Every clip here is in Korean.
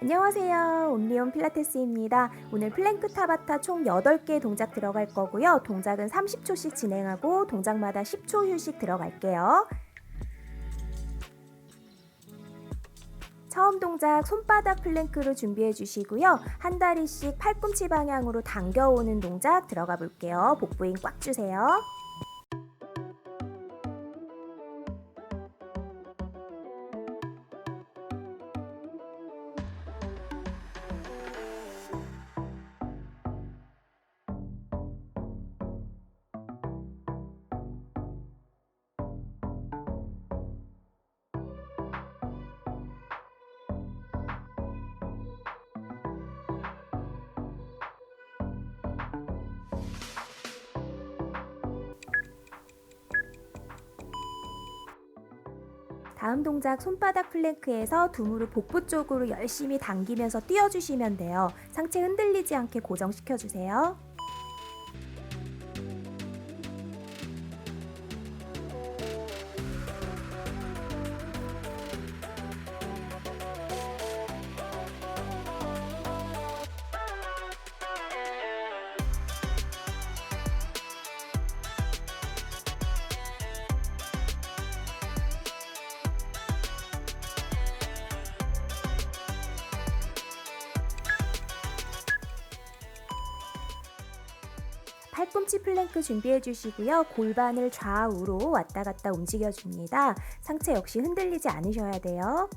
안녕하세요. 온리온 필라테스입니다. 오늘 플랭크 타바타 총 8개 동작 들어갈 거고요. 동작은 30초씩 진행하고 동작마다 10초 휴식 들어갈게요. 처음 동작 손바닥 플랭크로 준비해 주시고요. 한 다리씩 팔꿈치 방향으로 당겨오는 동작 들어가 볼게요. 복부힘 꽉 주세요. 다음 동작 손바닥 플랭크에서 두 무릎 복부 쪽으로 열심히 당기면서 뛰어주시면 돼요. 상체 흔들리지 않게 고정시켜 주세요. 팔꿈치 플랭크 준비해 주시고요. 골반을 좌우로 왔다 갔다 움직여 줍니다. 상체 역시 흔들리지 않으셔야 돼요.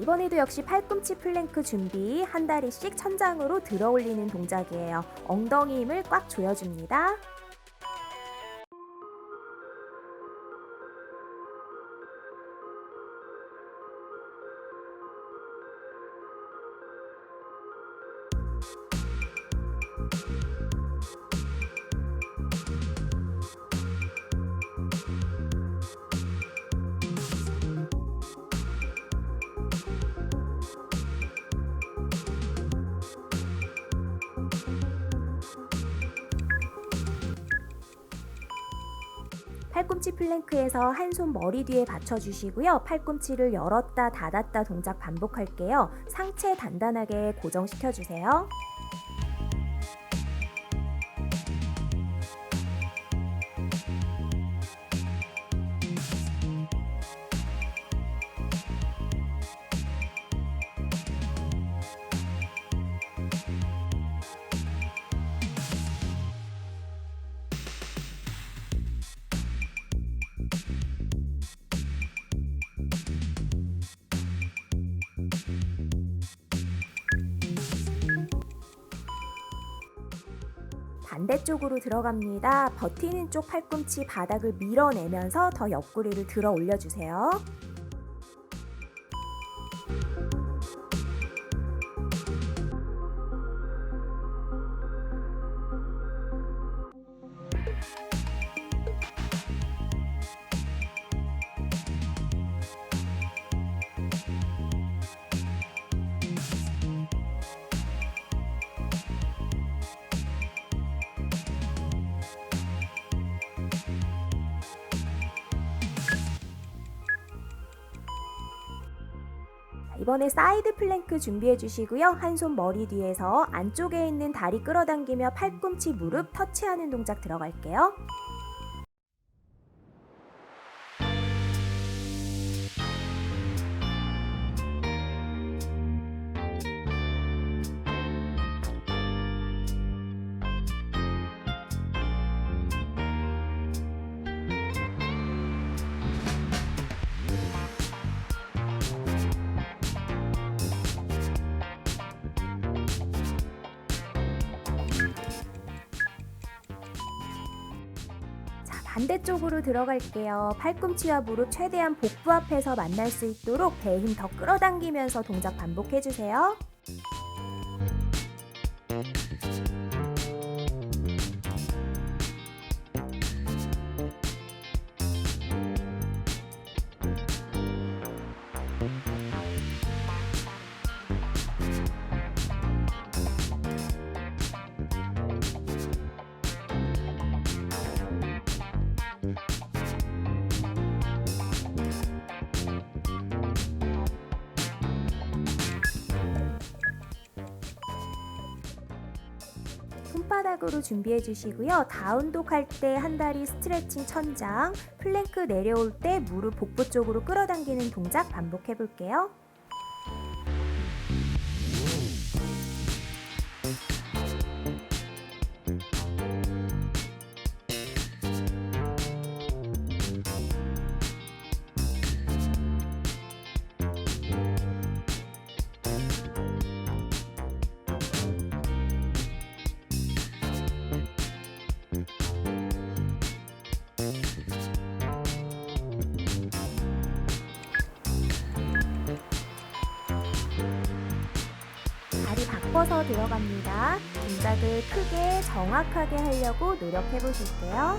이번에도 역시 팔꿈치 플랭크 준비 한 다리씩 천장으로 들어 올리는 동작이에요. 엉덩이 힘을 꽉 조여줍니다. 팔꿈치 플랭크에서 한 손 머리 뒤에 받쳐주시고요. 팔꿈치를 열었다 닫았다 동작 반복할게요. 상체 단단하게 고정시켜주세요. 반대쪽으로 들어갑니다. 버티는 쪽 팔꿈치 바닥을 밀어내면서 더 옆구리를 들어 올려주세요. 이번에 사이드 플랭크 준비해 주시고요. 한 손 머리 뒤에서 안쪽에 있는 다리 끌어당기며 팔꿈치 무릎 터치하는 동작 들어갈게요. 반대쪽으로 들어갈게요. 팔꿈치와 무릎 최대한 복부 앞에서 만날 수 있도록 배 힘 더 끌어당기면서 동작 반복해주세요. 손바닥으로 준비해 주시고요. 다운독 할 때 한 다리 스트레칭 천장, 플랭크 내려올 때 무릎 복부 쪽으로 끌어당기는 동작 반복해 볼게요. 바꿔서 들어갑니다. 동작을 크게 정확하게 하려고 노력해 보실게요.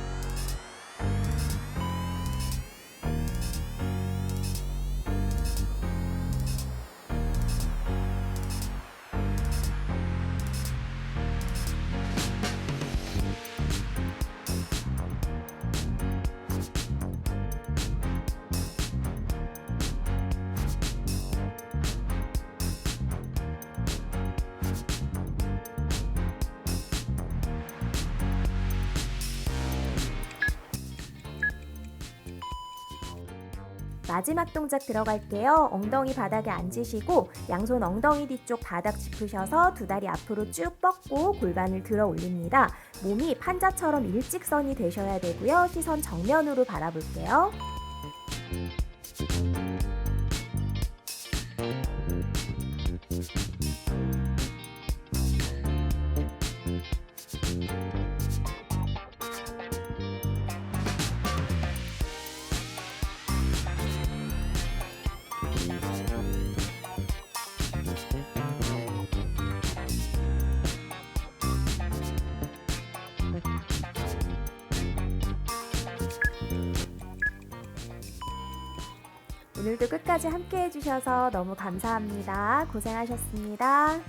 마지막 동작 들어갈게요. 엉덩이 바닥에 앉으시고 양손 엉덩이 뒤쪽 바닥 짚으셔서 두 다리 앞으로 쭉 뻗고 골반을 들어 올립니다. 몸이 판자처럼 일직선이 되셔야 되고요. 시선 정면으로 바라볼게요. 오늘도 끝까지 함께 해주셔서 너무 감사합니다. 고생하셨습니다.